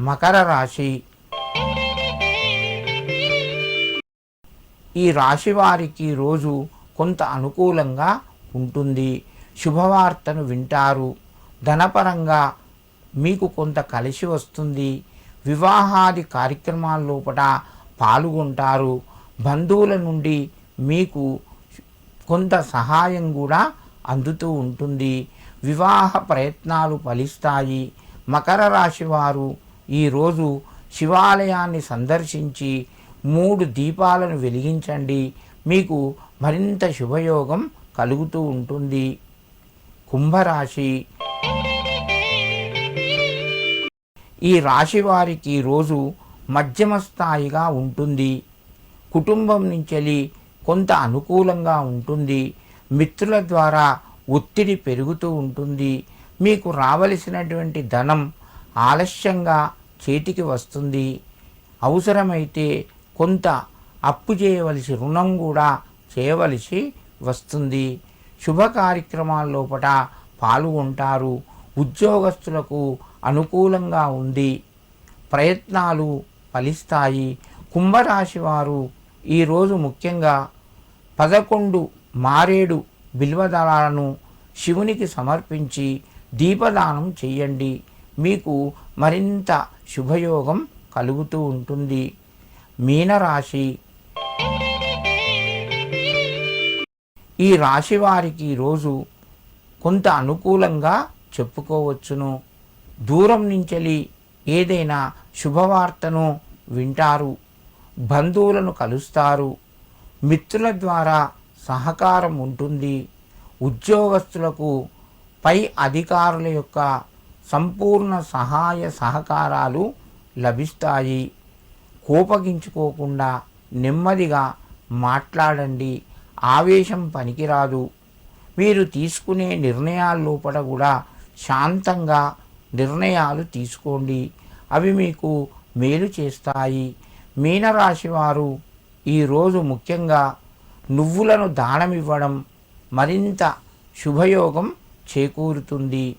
మకర రాశి. ఈ రాశి వారికి రోజు కొంత అనుకూలంగా ఉంటుంది. శుభవార్తను వింటారు. ధనపరంగా మీకు కొంత కలిసి వస్తుంది. వివాహాది కార్యక్రమాల లోపల పాల్గొంటారు. బంధువుల నుండి మీకు కొంత సహాయం కూడా అందుతూ ఉంటుంది. వివాహ ప్రయత్నాలు ఫలిస్తాయి. మకర రాశి వారు ఈరోజు శివాలయాన్ని సందర్శించి మూడు దీపాలను వెలిగించండి. మీకు మరింత శుభయోగం కలుగుతూ ఉంటుంది. కుంభరాశి. ఈ రాశి వారికి రోజు మధ్యమ స్థాయిగా ఉంటుంది. కుటుంబం నుంచి కొంత అనుకూలంగా ఉంటుంది. మిత్రుల ద్వారా ఒత్తిడి పెరుగుతూ ఉంటుంది. మీకు రావలసినటువంటి ధనం ఆలస్యంగా చేతికి వస్తుంది. అవసరమైతే కొంత అప్పు చేయవలసి రుణం కూడా చేయవలసి వస్తుంది. శుభ కార్యక్రమాల లోపల పాల్గొంటారు. ఉద్యోగస్తులకు అనుకూలంగా ఉంది. ప్రయత్నాలు ఫలిస్తాయి. కుంభరాశి వారు ఈరోజు ముఖ్యంగా పదకొండు మారేడు బిల్వదళాలను శివునికి సమర్పించి దీపదానం చేయండి. మీకు మరింత శుభయోగం కలుగుతూ ఉంటుంది. మీనరాశి. ఈ రాశి వారికి రోజు కొంత అనుకూలంగా చెప్పుకోవచ్చును. దూరం నుంచెలి ఏదైనా శుభవార్తను వింటారు. బంధువులను కలుస్తారు. మిత్రుల ద్వారా సహకారం ఉంటుంది. ఉద్యోగస్తులకు పై అధికారుల యొక్క సంపూర్ణ సహాయ సహకారాలు లభిస్తాయి. కోపగించుకోకుండా నెమ్మదిగా మాట్లాడండి. ఆవేశం పనికిరాదు. మీరు తీసుకునే నిర్ణయాల లోపల కూడా శాంతంగా నిర్ణయాలు తీసుకోండి. అవి మీకు మేలు చేస్తాయి. మీనరాశి వారు ఈరోజు ముఖ్యంగా నువ్వులను దానమివ్వడం మరింత శుభయోగం చేకూరుతుంది.